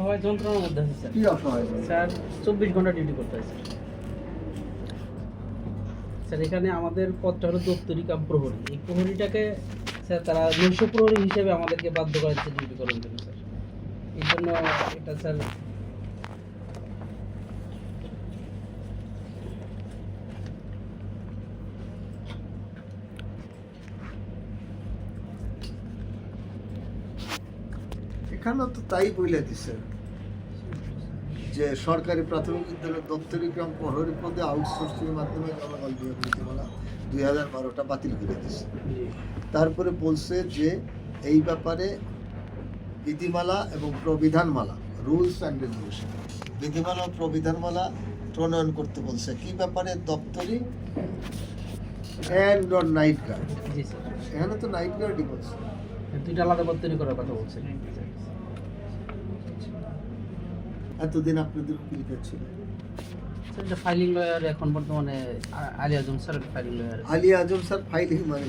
অসহায় যন্ত্রণার মধ্যে আছে স্যার। কি অসহায় স্যার চব্বিশ ঘণ্টা ডিউটি করতে হয় স্যার। স্যার এখানে আমাদের পদটা হলো দপ্তরি কাম প্রহরী। এই প্রহরীটাকে স্যার তারা নৈশ প্রহরী হিসেবে আমাদেরকে বাধ্য করাচ্ছে ডিউটি করার জন্য স্যার। এই জন্য এটা স্যার এখানেও তো তাই বলে দিছে। যে সরকারি প্রাথমিক বিদ্যালয়ের দপ্তরি গ্রাম প্রহরী পদে আউটসোর্সিং এর মাধ্যমে নিয়োগ নীতিমালা দুই হাজার বারোটা বাতিল করে দিছে। তারপরে বলছে যে এই ব্যাপারে বিধিমালা এবং প্রবিধানমালা রুলস অ্যান্ড রেগুলেশন বিধিমালা ও প্রবিধানমালা প্রণয়ন করতে বলছে। কি ব্যাপারে দপ্তরি অ্যান্ড নাইট গার্ড এখানে তো নাইট গার্ডই বলছে। দুইটা আলাদা পদ তৈরি করার কথা বলছেন এতদিন আপনাদের উকিলকে ছিল? ফাইলিং লয়ার এখন বর্তমানে Ali Azam sir filing lawyer Ali Azam sir filing মানে